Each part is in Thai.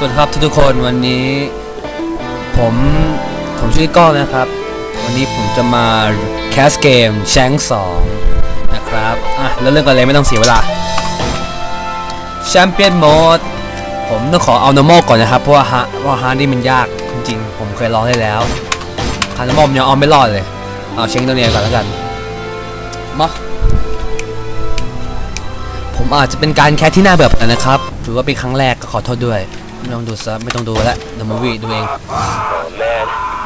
สวัสดีครับทุกๆคนวันนี้ผมผมชื่อก้องนะครับ วันนี้ผมจะมาแคสเกมแชงสองนะครับอะแล้วเรื่องกันเลยไม่ต้องเสียเวลาแชมเปี้ยนโหมดผมต้องขอเอา normal ก่อนนะครับ เพราะว่าฮะเพราะฮาร์ดนี่มันยากจริงๆ ผมเคยลองได้แล้วฮาร์ด normal ผมยังเอาไม่รอดเลย เอาเช็งตัวเนี้ยก่อนแล้วกันมาผมอาจจะเป็นการแคสที่น่าเบื่อนะครับ ถือว่าเป็นครั้งแรกก็ขอโทษด้วย ไม่ต้องดูซะไม่ต้องดูแล้ว The Movie ดูเอง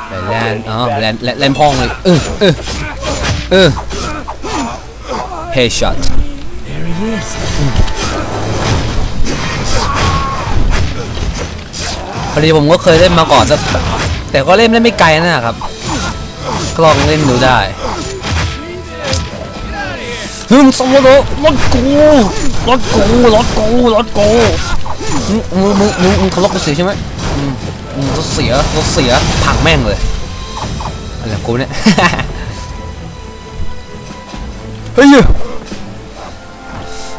ไปแลนด์อ๋อแลนด์แลนด์แลนด์พองเลยเออเออเออ Headshot There he is. พอดีผมก็เคยเล่นมาก่อนสักแต่ก็เล่นได้ไม่ไกลนะครับก็ลองเล่นดูได้ฮึมสมมติรถกูรถกูรถกูรถกู มึงมึงมึงมึงเขาล็อกกูเสียใช่ไหมอืมอืมรถเสียรถเสียพังแม่งเลยอะไรกูเนี่ย เฮ้ย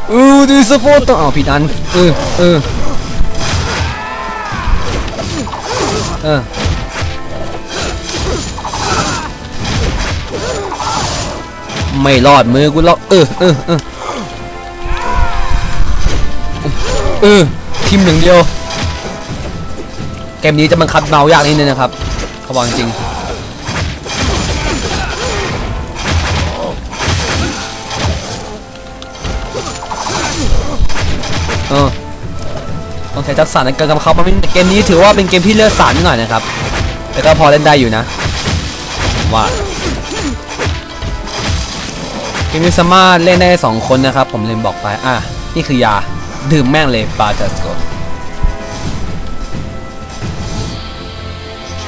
เออดีสปอร์ตอ๋อผิดอันเออเออเออไม่รอดมือกูหรอกเออเออเออเออ ทีมหนึ่งเดียว เกมนี้จะบังคับเมายากนิดนึงนะครับเขาบอกจริงเออต้องใช้ทักษะในการกำเขามันเป็นเกมนี้ถือว่าเป็นเกมที่เลือดสาดนิดหน่อยนะครับ แต่ก็พอเล่นได้อยู่นะผมว่าเกมนี้สามารถเล่นได้สองคนนะครับ ผมลืมบอกไป อะ นี่คือยา ดื่มแม่งเลยปาจัสโก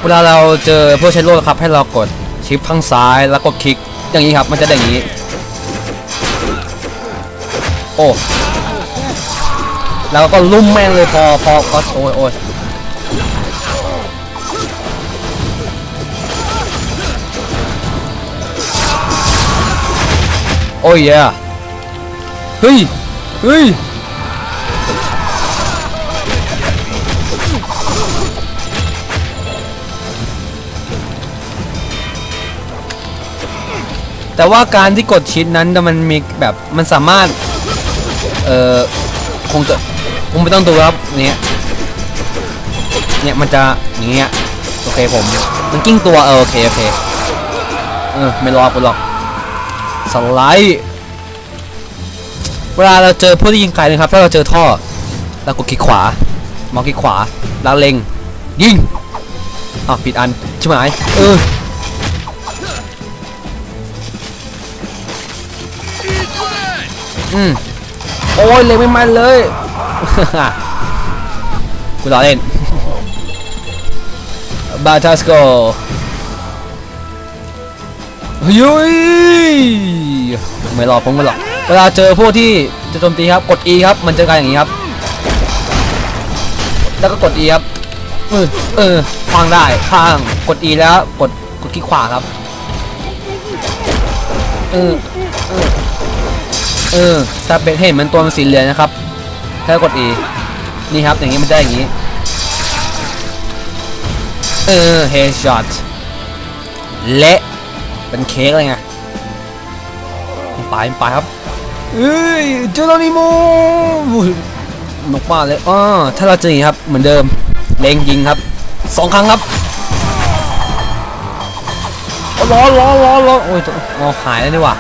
เวลาเราเจอพวกใช้โล่ครับให้เรากดชิปข้างซ้ายแล้วกดคลิกอย่างนี้ครับมันจะได้อย่างนี้ โอ้แล้วก็ลุ่มแม่งเลยพอพอก็โอ้ยโอ้ยโอ้ยเย่เฮ้ย เฮ้ย แต่ว่าการที่กดชิดนั้นมันมีแบบมันสามารถ เอ่อคงจะคงไม่ต้องดูครับเนี่ยเนี่ยมันจะอย่างเงี้ยโอเคผม มันกิ้งตัวเออโอเคโอเคเออไม่รอกูหรอกสไลด์เวลาเราเจอผู้ที่ยิงไกลนะครับ ถ้าเราเจอท่อเรากดคลิกขวามองคลิกขวาแล้วเล็งยิงอ้าวผิดอันใช่ไหมเออ อืมโอ้ยเล็งไม่มันเลยกูรอเล่นบาทัสโกยุยไม่รอผมไม่รอเวลาเจอพวกที่จะโจมตีครับกด E ครับมันจะกลายอย่างนี้ครับ แล้วก็กด E ครับเออเออขวางได้ข้างกด E แล้วกดกดคลิกขวาครับเออเออ เออถ้าเป็นเห็นมันตัวมันสีเหลืองนะครับ ถ้ากด E นี่ครับอย่างนี้มันได้อย่างนี้ เออ headshot เละเป็นเค้กเลยไงมันไปมันไปครับเอ้ยเจอแล้วนี่โมนกบ้าเลยอ๋อถ้าเราเจออย่างนี้ครับ เหมือนเดิมเล็งยิงครับสองครั้งครับล้อล้อล้อล้อโอ้ยอ๋อหายแล้วนี่ว่า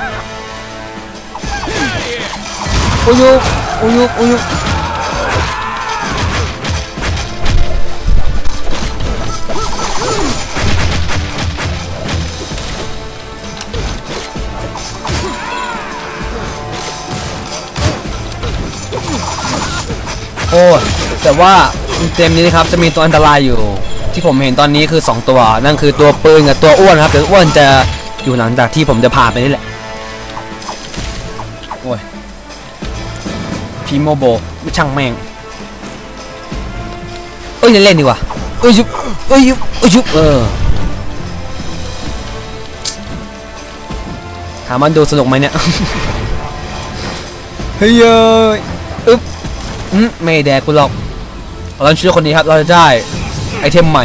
โอ้ยุโอ้ยุโอ้ยโอ้แต่ว่าเกมนี้นะครับจะมีตัวอันตรายอยู่ ที่ผมเห็นตอนนี้คือ 2 ตัว นั่นคือตัวปืนกับตัวอ้วนครับแต่อ้วนจะอยู่หลังจากที่ผมจะพาไปนี่แหละ พีโมโบไม่ช่างแม่งเอ้ยเล่นๆดีกว่าเอ้ยยุบเอ้ยยุบเอ้ยยุบเออถามมันดูสนุกไหมเนี่ยเฮ้ยเอ้ยอึ๊บอืมไม่แดกกูหรอกเราชื่อคนนี้ครับ เราจะได้ไอเทมใหม่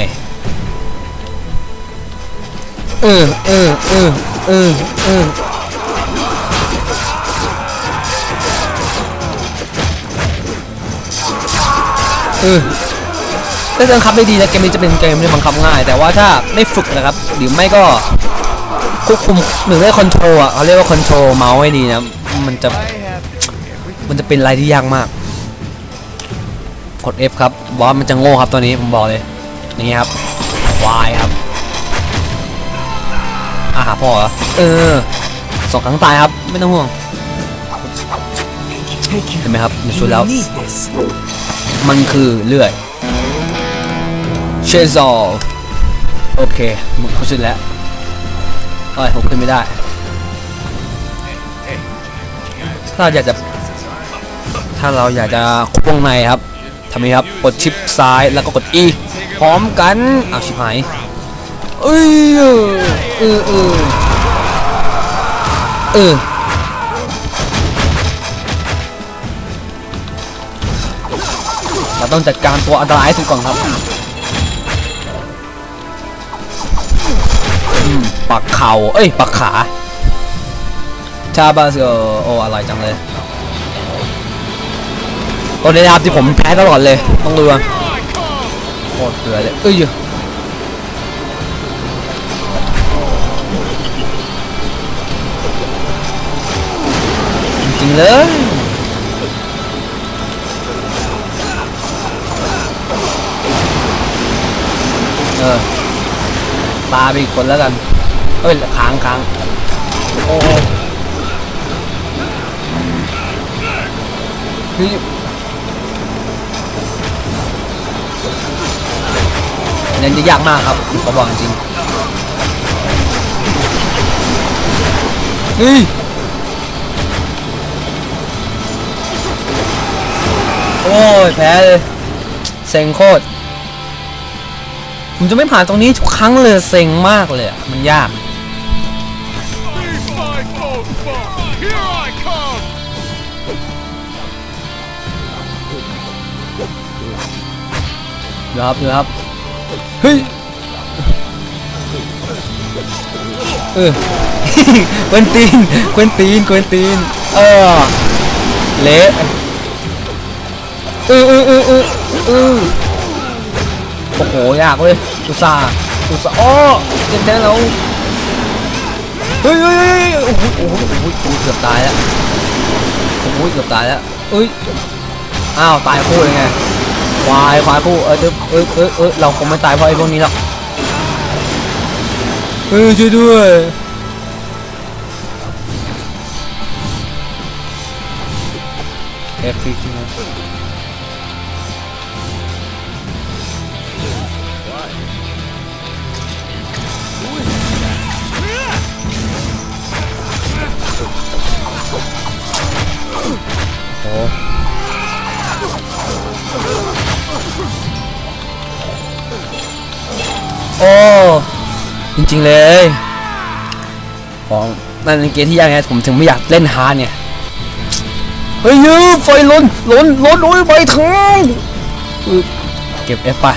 เออเออเออเออเออ เออถ้าบังคับได้ดีนะเกมนี้จะเป็นเกมที่บังคับง่าย แต่ว่าถ้าไม่ฝึกนะครับ หรือไม่ก็ควบคุมหรือได้คอนโทรลอะเขาเรียกว่าคอนโทรลเมาส์ให้ดีนะ มันจะมันจะเป็นอะไรที่ยากมาก กด F ครับบอสมันจะโง่ครับตัวนี้ผมบอกเลย อย่างเงี้ยครับ Y ครับอาหาพ่อเหรอเออสองครั้งตายครับ ไม่ต้องห่วงเห็นไหมครับในชุดแล้ว มันคือเลื่อยเชซอลโอเคมึงเขาชุดแล้วเอ้ยผมขึ้นไม่ได้ถ้าเราอยากจะ ถ้าเราอยากจะควบวงในครับทำนี้ครับ กดชิปซ้ายแล้วก็กด E พร้อมกันอ้าวชิบหายเอ้ยเออเออเออ เราต้องจัดการตัวอันตรายให้สุดก่อนครับปักเข่าเอ้ย ปักขา ชาบาเซโอโออร่อยจังเลยตัวนี้นะครับที่ผมแพ้ตลอดเลย ต้องดูกันโคตรเกลือเลย เอ้ยจริงเลย เออปาไปอีกคนแล้วกัน เอ้ยค้างค้างโอ้โหเฮ้ยเล่นจะยากมากครับผมบอกจริงเฮ้ยโอ้ยแพ้เลยเซ็งโคตร ผมจะไม่ผ่านตรงนี้ทุกครั้งเลยเซ็งมากเลยมันยาก เดี๋ยวครับเดี๋ยวครับ เฮ้ย เออกวนตีนกวนตีนกวนตีน เออ เละเออเออเออเออ ออโอ้โหยากเว้ยอุตส่าห์อุตส่าห์อ้เจ็บแท้แล้วเฮ้ยเฮ้ยโอ้โหโอ้โหโอ้โหเกือบตายแล้วโอ้โหเกือบตายแล้วเอ้ยอ้าวตายคู่เลยไงควายควายคู่เออเดี๋ยวเออเออเออเราคงไม่ตายเพราะไอ้พวกนี้หรอกเออช่วยด้วยเอฟพี โอ้โอ้ จริงๆเลยของนั่นเป็นเกมที่ยากไงผมถึงไม่อยากเล่นฮาร์ดเนี่ย เฮ้ยยืมไฟล้นล้นล้นโอ้ยไฟทางเก็บเอฟไป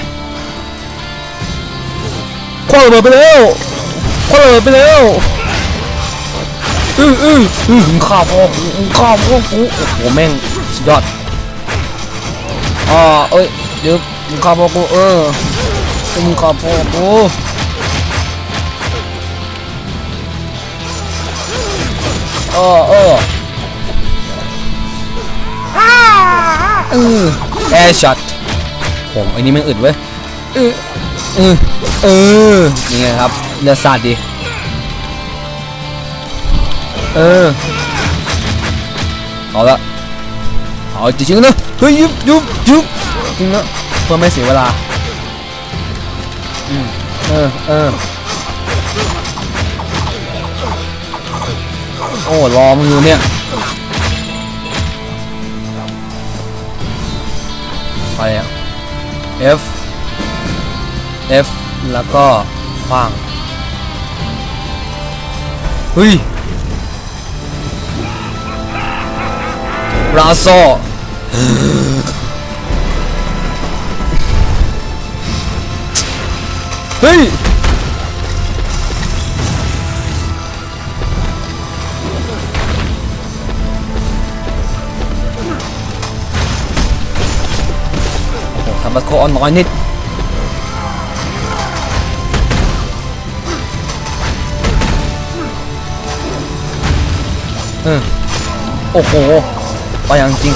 คว้าระเบิดไปแล้วคว้าระเบิดไปแล้ว อืออืออือข้าวพ่อข้าวพ่อกูโอ้โหแม่งสุดยอดอ่าเอ้ยเดี๋ยวมึงข้าวพ่อกูเออมึงข้าวพ่อกูเออเออเออแอร์ช็อตผมไอ้นี่มันอึดเว้ยเออเออเออนี่ไงครับเลือดสาดดี เออเอาละเอาจริงๆนะเฮ้ยยุบยุบยุบจริงนะเพื่อไม่เสียเวลาอืมเออเออโอ้รอมึงอยู่เนี่ยไปอะ F F แล้วก็ขว้างเฮ้ย ราโซเฮ้ยโอ้โหทำมาโคออนน้อยนิดเออโอ้โห ว่าอย่างจริง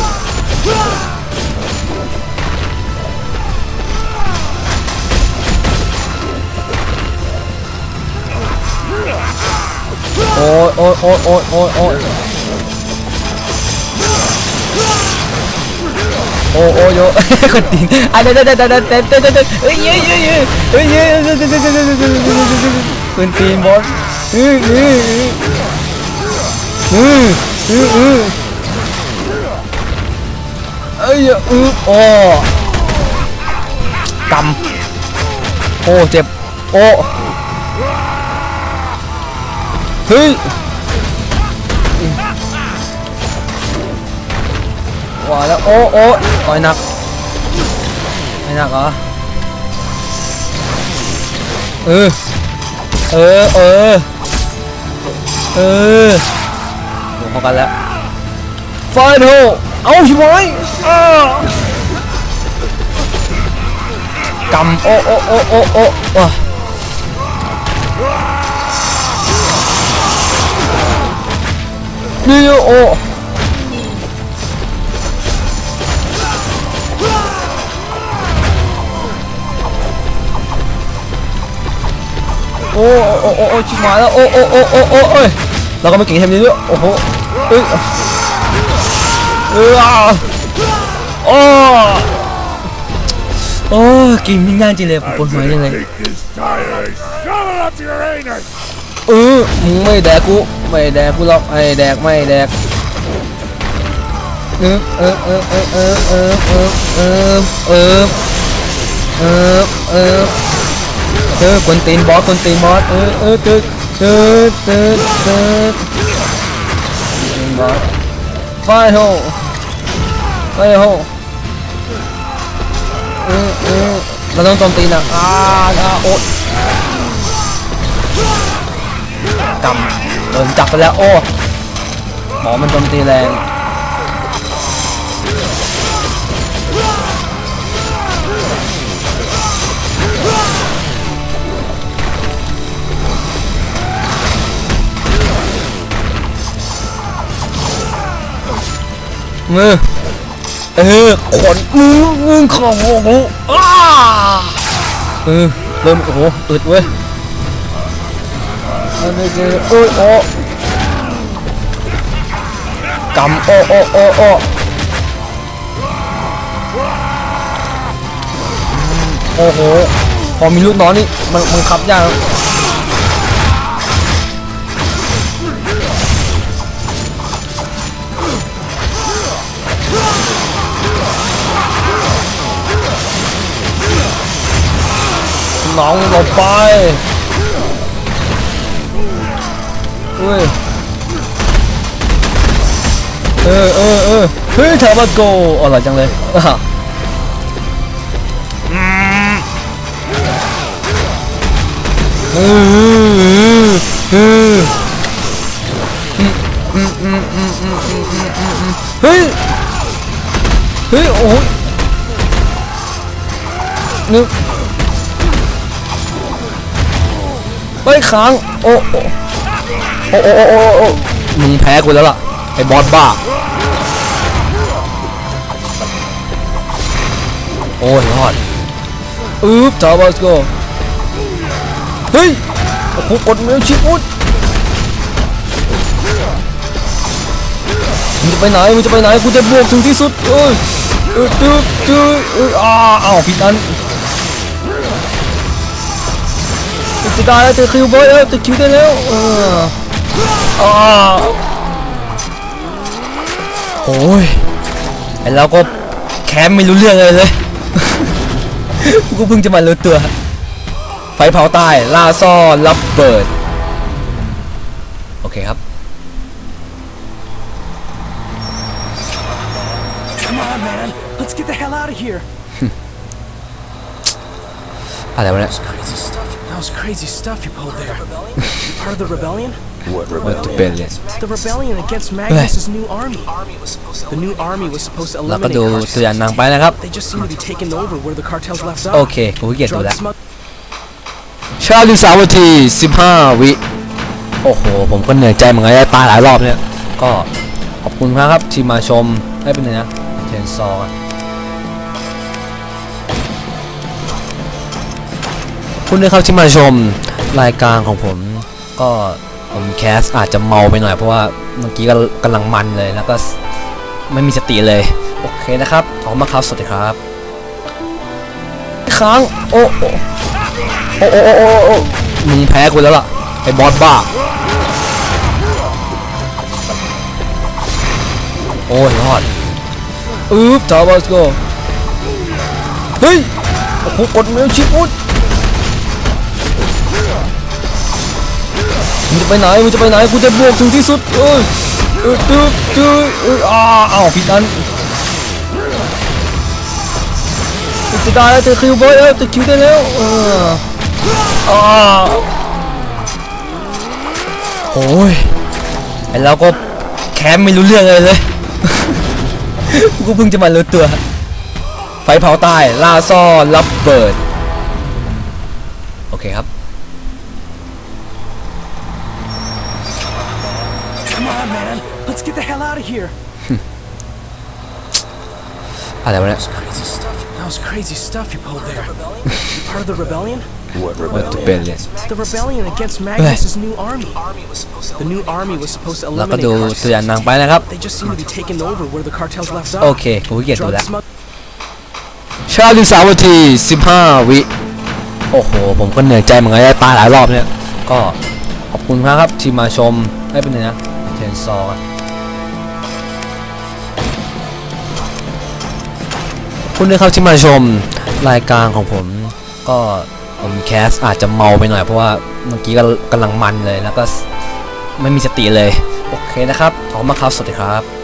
โอ้ยโอ้ยโอ้ยโอ้ยโอ้ยโอ้ยโอ้โอ้ยคนจริงอะเดี๋ยวเดี๋ยวเดี๋ยวเดี๋ยวเดี๋ยวเดี๋ยวเฮ้ยเฮ้ยเฮ้ยเฮ้ยเฮ้ยคนจริงบอสอืออืออืออืออือ ยอือโอ้กำโอ้เจ็บ โอ้เฮ้ยว่าแล้ว โอ้โอ้ต่อยหนักไม่หนักเหรอ เออ เออ เออ เออโดนเข้ากันแล้วไฟโน เอาชิบหายอ้ากำโอ้โอ้โอ้โอ้โอ้ว้านี่โอ้โอ้โอ้โอ้โอ้ชิบหายแล้วโอ้โอ้โอ้โอ้โอ้เอ้ยเราก็ไม่เก่งแค่นี้ด้วยโอ้โหเอ้ยเอออะ โอ้โอ้กินไม่ง่ายจริงเลยผมปวดหัวจริงเลยเออมึงไม่แดกกูไม่แดกกูหรอกไอ้แดกไม่แดกเออเออเออเออเออเออเออเออเออเออเออเออกวนตีนบอสกวนตีนบอสเออเออตึ๊ดตึ๊ดตึ๊ดตึ๊ดตีนบอสไฟโฮ ไฟโฮเออเออเราต้องโจมตีนะอ่าอ่าโอ๊ยกำโดนจับไปแล้วโอ้หมอมันโจมตีแรงมือ เออขนมือมือของโอ้โหอ้าเออเริ่มโอ้โหอึดเว้ยอันนี้คือโอ้ยโอ้กำโอ้โอ้โอ้โอ้โอ้โห พอมีลูกน้องนี่มันมันขับยาก น้องหลบไปเฮ้ยเออเออเออเฮ้ยแถวบ้านโกอะไรจังเลยเอเเฮ้ย เฮ้ย โอ้ยนึก ฮ้ยค้างโอ้โอ้โอ้โอ้โอ้โอ้มึงแพ้กูแล้วล่ะไอ้บอสบ้าโอ้ยรอดอึ๊บจอบอสโกเฮ้ยโอ้โหกดเมลชิปอุดมึงจะไปไหนมึงจะไปไหนกูจะบวกถึงที่สุดเอ้ยเอ้ยตึ๊บตึ๊บเอ้ยอ้าอ้าวผิดอัน จะได้แล้วจะคิวบอยแล้วจะคิวได้แล้วเอออ้าวโอ้ยไอเราก็แคมไม่รู้เรื่องเลยเลย กูเพิ่งจะมารู้ตัว ไฟเผาใต้ล่าซ่อนรับเปิด โอเคครับ Come on, man. Let's get the hell out of here. อะไรวะเนี่ย Crazy stuff. was crazy stuff you pulled there. You part of the rebellion? What rebellion The rebellion against Magnus's new army. The new army was supposed to เราก็ eliminate ดู Carthage. ตัวอย่างหนังไปนะครับ They just seem to be taking over where the cartels left โอ off. เคกูขี้เกียจดู Drug แล้ว smug- ชาลิสาวที 15 วิ โอ้โห ผมก็เหนื่อยใจเหมือนกันตายหลายรอบเนี่ย ก็ขอบคุณมากครับที่มาชมให้เป็นไงนะเทนซอร์ คุณด้วยครับที่มาชมรายการของผมก็ผมแคสอาจจะเมาไปหน่อยเพราะว่าเมื่อกี้ก็กำลังมันเลยแล้วก็ไม่มีสติเลย โอเคนะครับ ขอบมาครับ สวัสดีครับค้างโอ้โอ้โอ้โอ้โอ้มึงแพ้กูแล้วล่ะ ไอ้บอสบ้า โอ้ยรอดอึ๊บทาวเวอสโกเฮ้ยโอ้โหกดเมลชิปอุด จะไปไหนมึงจะไปไหนกูจะบวกถึงที่สุดเอ้ยเอ้ยตึ๊บตึ๊บเอ้ยอ้าอ้าวผิดอันจะได้แล้วจะคิวบอยแล้วจะคิวได้แล้วเอออ้าโอ้ยไอเราก็แคมไม่รู้เรื่องเลยเลยกูเพิ่งจะมารู้ตัว ไฟเผาใต้ล่าซ่อรับเบิด โอเคครับ get the hell out of here. อะไรวะเนี่ย Crazy stuff. That was crazy stuff you pulled there. You part of the rebellion? What rebellion The rebellion against Magnus's new army. The new army was supposed to เราก็ eliminate ดู Carthage. ตัวอย่างหนังไปนะครับ They just seem to be taking over where the cartels left โอ off. เคกูขี้เกียจดู Drug แล้ว smug- ชาลิสาวที15วิ โอ้โห ผมก็เหนื่อยใจเหมือนกันตายหลายรอบเนี่ย ก็ขอบคุณมากครับที่มาชมให้เป็นไงนะเทนซอร์ คุณด้วยครับที่มาชมรายการของผมก็ผมแคสอาจจะเมาไปหน่อยเพราะว่าเมื่อกี้ก็กำลังมันเลยแล้วก็ไม่มีสติเลย โอเคนะครับขอบคุณมากครับ สวัสดีครับ